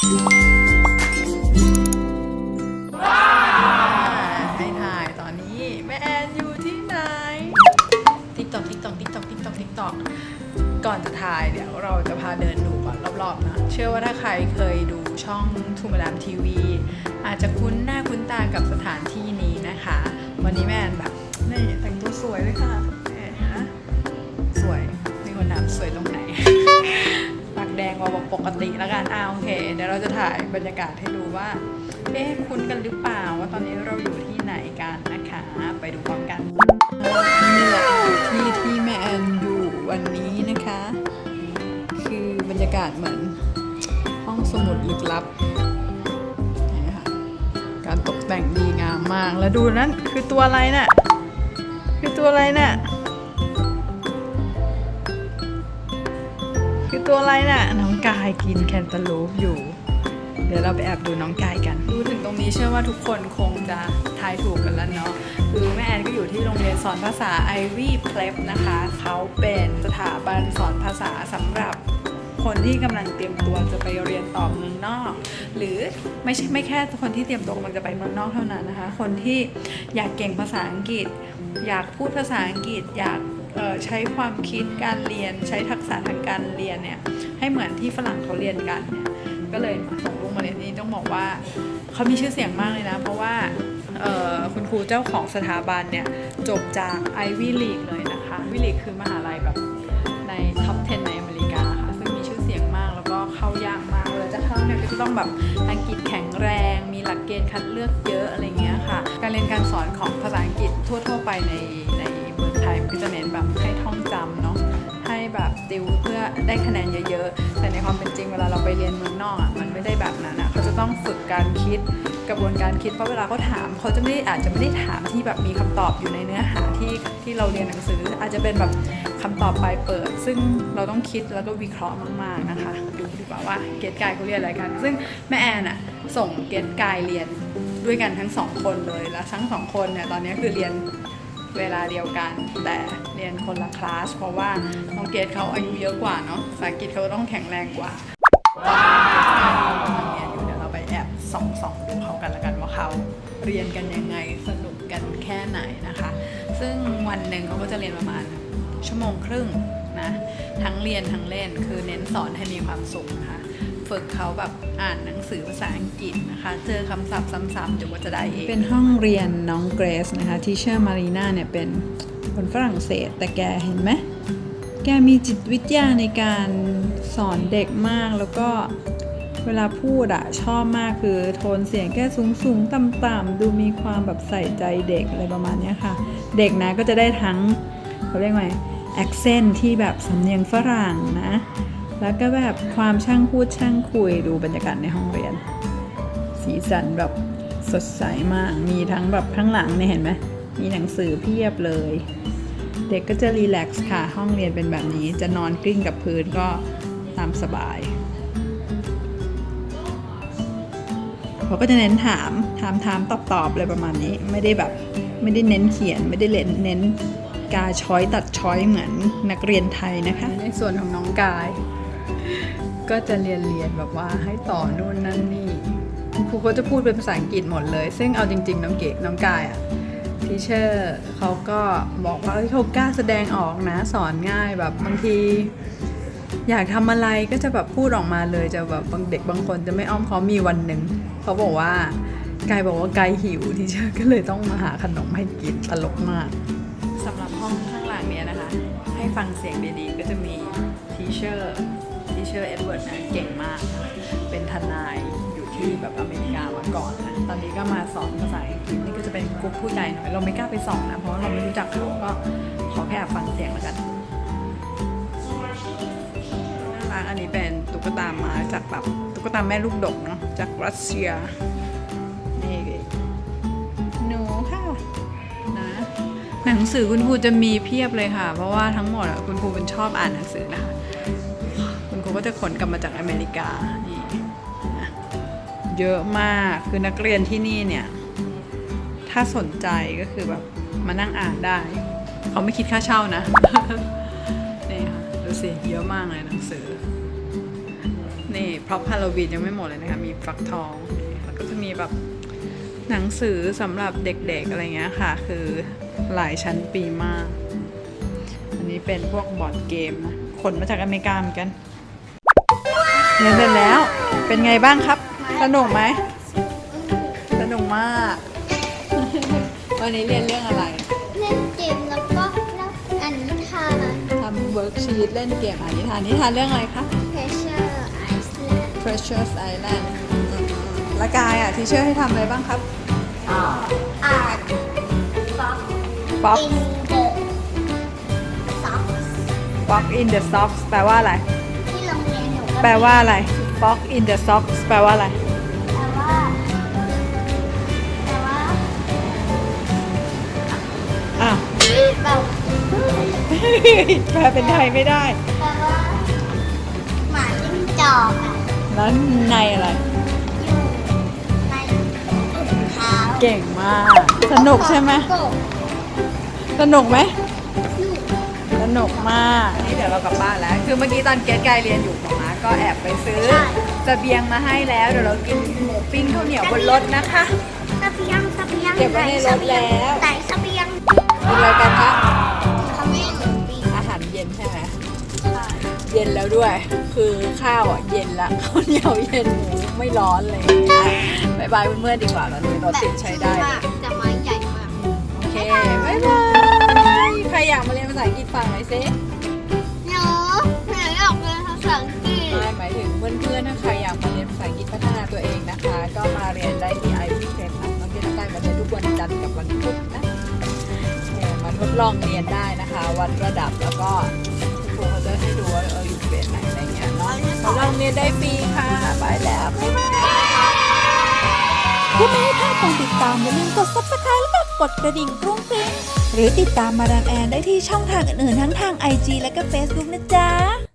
ให้ถ่ายตอนนี้แม่แอนอยู่ที่ไหน ติ๊กตอกติ๊กตอกติ๊กตอกติ๊กตอกติ๊กตอกก่อนจะถ่ายเดี๋ยวเราจะพาเดินดูก่อนรอบๆนะ เชื่อว่าถ้าใครเคยดูช่องทูมาดามทีวี อาจจะคุ้นหน้าคุ้นตากับสถานที่นี้นะคะ วันนี้แม่แอนแบบนี่แต่งตัวสวยเลยค่ะแหมสวยมีคนถามสวยตรงไหน ดงกว่าปกติแล้วกันอ่าโอเค เดี๋ยวเราจะถ่ายบรรยากาศให้ดูว่า เอ๊ะคุ้นกันหรือเปล่าว่าตอนนี้เราอยู่ที่ไหนกันนะคะ ไปดูพร้อมกันนี่แหละที่ที่แม่แอนอยู่วันนี้นะคะ คือบรรยากาศเหมือนห้องสมุดลึกลับนี่ค่ะการตกแต่งดีงามมาก แล้วดูนั่นคือตัวอะไรน่ะ คือตัวอะไรน่ะ คือตัวอะไรน่ะ น้องกายกินแคนตาลูปอยู่ เดี๋ยวเราไปแอบดูน้องกายกันดูถึงตรงนี้เชื่อว่าทุกคนคงจะทายถูกกันแล้วเนาะ คือแม่แอนก็อยู่ที่โรงเรียนสอนภาษา Ivy Prep นะคะ เขาเป็นสถาบันสอนภาษาสำหรับคนที่กำลังเตรียมตัวจะไปเรียนต่อเมืองนอก หรือไม่ใช่ไม่แค่คนที่เตรียมตัวกำลังจะไปเมืองนอกเท่านั้นนะคะ คนที่อยากเก่งภาษาอังกฤษ อยากพูดภาษาอังกฤษ อยาก ใช้ความคิดการเรียน ใช้ทักษะทางการเรียนเนี่ยให้เหมือนที่ฝรั่งเขาเรียนกันเนี่ยก็เลยส่งลูกมาเรียนที่นี่ต้องบอกว่าเขามีชื่อเสียงมากเลยนะ เพราะว่าคุณครูเจ้าของสถาบันเนี่ยจบจาก Ivy League เลยนะคะ Ivy League คือมหาลัยแบบในท็อป 10 ในอเมริกาค่ะซึ่งมีชื่อเสียงมากแล้วก็เข้ายากมากเวลาจะเข้าเนี่ยก็จะต้องแบบอังกฤษแข็งแรง มีหลักเกณฑ์คัดเลือกเยอะอะไรเงี้ยค่ะ การเรียนการสอนของภาษาอังกฤษทั่ว ๆ ไปในใน ไทยมันก็จะเน้นแบบให้ท่องจำเนาะให้แบบติวเพื่อได้คะแนนเยอะๆ แต่ในความเป็นจริงเวลาเราไปเรียนเมืองนอกอะมันไม่ได้แบบนั้นอะเขาจะต้องฝึกการคิดกระบวนการคิดเพราะเวลาเขาถามเขาจะไม่ได้อาจจะไม่ได้ถามที่แบบมีคำตอบอยู่ในเนื้อหาที่ที่เราเรียนหนังสือ อาจจะเป็นแบบคำตอบปลายเปิด ซึ่งเราต้องคิดแล้วก็วิเคราะห์มากๆนะคะดูดีกว่าว่าเกตกายเขาเรียนอะไรกัน ซึ่งแม่แอนอะส่งเกตกายเรียนด้วยกันทั้งสองคนเลยแล้วทั้งสองคนเนี่ยตอนนี้คือเรียน เวลาเดียวกัน แต่เรียนคนละคลาส เพราะว่าน้องเกดเขาอายุเยอะกว่าเนาะภาษาอังกฤษเขาต้องแข็งแรงกว่าตอนนี้เรียนอยู่เดี๋ยวเราไปแอบส่องส่องดูเขากันละกันว่าเขาเรียนกันยังไงสนุกกันแค่ไหนนะคะ ซึ่งวันหนึ่งเขาก็จะเรียนประมาณชั่วโมงครึ่งนะทั้งเรียนทั้งเล่นคือเน้นสอนให้มีความสุขนะคะ ฝึกเขาแบบอ่านหนังสือภาษาอังกฤษนะคะ เจอคำศัพท์ซ้ำๆเดี๋ยวก็จะได้เอง เป็นห้องเรียนน้องเกรซนะคะที่เชอร์มารีนาเนี่ยเป็นคนฝรั่งเศส แต่แกเห็นไหมแกมีจิตวิทยาในการสอนเด็กมากแล้วก็เวลาพูดอะชอบมากคือโทนเสียงแกสูงสูงต่ำต่ำๆดูมีความแบบใส่ใจเด็กอะไรประมาณนี้ค่ะ เด็กนะก็จะได้ทั้งเขาเรียกว่า accent ที่แบบสำเนียงฝรั่งนะ แล้วก็แบบความช่างพูดช่างคุยดูบรรยากาศในห้องเรียน สีสันแบบสดใสมาก มีทั้งแบบข้างหลังเนี่ยเห็นไหมมีหนังสือเพียบเลย เด็กก็จะรีแลกซ์ค่ะ ห้องเรียนเป็นแบบนี้ จะนอนกลิ้งกับพื้นก็ตามสบายเขาก็จะเน้นถาม ถามถามตอบตอบอะไรประมาณนี้ ไม่ได้แบบไม่ได้เน้นเขียน ไม่ได้เน้นเน้นกาช้อยตัดช้อยเหมือนนักเรียนไทยนะคะ ในส่วนของน้องกาย ก็จะเรียนเรียนแบบว่าให้ต่อนู่นนั่นนี่ครูก็จะพูดเป็นภาษาอังกฤษหมดเลย ซึ่งเอาจริง ๆ น้องเก๋น้องกายอะทีเชอร์เขาก็บอกว่าเอ้ยเขากล้าแสดงออกนะสอนง่ายแบบบางที อยากทำอะไรก็จะแบบพูดออกมาเลยจะแบบบางเด็กบางคนจะไม่อ้อมเขามมีวันหนึ่งเขาบอกว่ากายบอกว่ากายหิวทีเชอร์ก็เลยต้องมาหาขนมให้กินตลกมากสำหรับห้องข้างหลังเนี้ยนะคะ ให้ฟังเสียงดีๆ ก็จะมีทีเชอร์ ที่เชอร์เอ็ดเวิร์ดนะเก่งมากนะเป็นทนายอยู่ที่แบบอเมริกามาก่อนนะตอนนี้ก็มาสอนภาษาอังกฤษนี่ก็จะเป็นกลุ่มผู้ใหญ่หน่อยเราไม่กล้าไปสอนนะเพราะว่าเราไม่รู้จักเขาก็ขอแค่ฟังเสียงแล้วกันน่ารักอันนี้เป็นตุ๊กตามาจากแบบตุ๊กตาแม่ลูกดกเนาะจากรัสเซียนี่หนูค่ะนะหนังสือคุณครูจะมีเพียบเลยค่ะ เพราะว่าทั้งหมดคุณครูเป็นชอบอ่านหนังสือนะคะ คุณครูก็จะขนกลับมาจากอเมริกานี่เยอะมากคือนักเรียนที่นี่เนี่ย ถ้าสนใจก็คือแบบมานั่งอ่านได้ เขาไม่คิดค่าเช่านะนี่ค่ะดูสิเยอะมากเลยหนังสือ นี่พร็อพฮาโลวีนยังไม่หมดเลยนะคะ มีฟักทองแล้วก็จะมีแบบหนังสือสำหรับเด็กๆอะไรเงี้ยค่ะ คือหลายชั้นปีมาก อันนี้เป็นพวกบอร์ดเกมนะขนมาจากอเมริกาเหมือนกัน เรียนเสร็จแล้ว เป็นไงบ้างครับ สนุกไหม สนุกมาก วันนี้เรียนเรื่องอะไร เล่นเกมแล้วก็เล่าอ่านนิทานทำเวิร์กชีตเล่นเกมอ่านนิทานนิทานเรื่องอะไรคะ Pressure Iceland Precious Island อืมและกายอะที่เชื่อให้ทำอะไรบ้างครับ อ่าน Fox in the socks Fox in the socks แปลว่าอะไร แปลว่าอะไร Fox in the socks แปลว่าอะไรแปลว่าแปลว่าอ้าว แบบแปลเป็นไทยไม่ได้แปลว่าหมาจิ้งจอกอะแล้วในอะไร อยู่ในถุงเท้าเก่งมาก สนุกใช่ไหม กบสนุกไหมหนูสนุกมาก นี่เดี๋ยวเรากลับบ้านแล้ว คือเมื่อกี้ตอนเกสกายเรียนอยู่หมอมา ก็แอบไปซื้อเสบียงมาให้แล้ว เดี๋ยวเรากินหมูปิ้งข้าวเหนียวบนรถนะคะเสเบียงเสเบียงเก็บไว้ในรถแล้วไหนเสเบียงกินอะไรกันคะทำให้หนูปีนอาหารเย็นใช่ไหมเย็นแล้วด้วย คือข้าวอะเย็นละข้าวเหนียวเย็นหมูไม่ร้อนเลยบายบายเพื่อนๆดีกว่าตอนนี้รถติดใช้ได้เลยแต่ไม้ใหญ่มาก โอเคบายบาย ใครอยากมาเรียนภาษาอังกฤษฟังหน่อย หมายถึงเพื่อนๆถ้าใครอยากมาเรียนภาษาอังกฤษพัฒนาตัวเองนะคะ ก็มาเรียนได้ที่ไอพีเทนนะน้องเกดได้มาเรียนทุกวันจันทร์กับวันพุธนะมาทดลองเรียนได้นะคะ วัดระดับแล้วก็ครูเขาจะให้ดูว่าเอออยู่เกรดไหนอะไรเงี้ยเนาะทดลองเรียนได้ฟรีค่ะไปแล้วบ๊ายบายเพื่อไม่ให้พลาดการติดตามอย่าลืมกด subscribe แล้วก็กดกระดิ่งกรุ้งกริ้งหรือติดตามมาดามแอนได้ที่ช่องทางอื่นๆทั้งทาง IG และก็ Facebook นะจ๊ะ